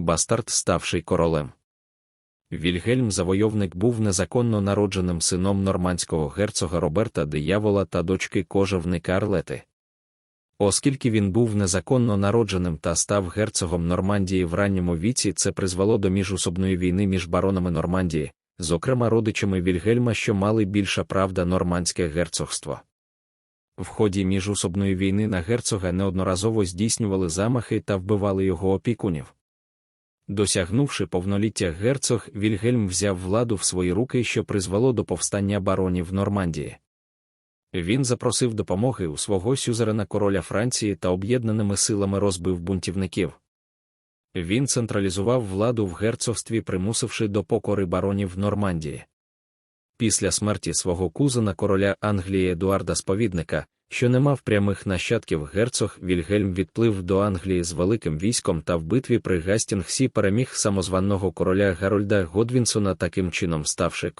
бастард ставший королем. Вільгельм Завойовник був незаконно народженим сином нормандського герцога Роберта Диявола та дочки кожевника Арлети. Оскільки він був незаконно народженим та став герцогом Нормандії в ранньому віці, це призвело до міжусобної війни між баронами Нормандії, зокрема родичами Вільгельма, що мали більша правда нормандське герцогство. В ході міжусобної війни на герцога неодноразово здійснювали замахи та вбивали його опікунів. Досягнувши повноліття герцог, Вільгельм взяв владу в свої руки, що призвело до повстання баронів Нормандії. Він запросив допомоги у свого сюзерена короля Франції та об'єднаними силами розбив бунтівників. Він централізував владу в герцогстві, примусивши до покори баронів Нормандії. Після смерті свого кузена короля Англії Едуарда Сповідника, що не мав прямих нащадків герцог Вільгельм відплив до Англії з великим військом та в битві при Гастінгсі переміг самозваного короля Гарольда Годвінсона таким чином ставши королем.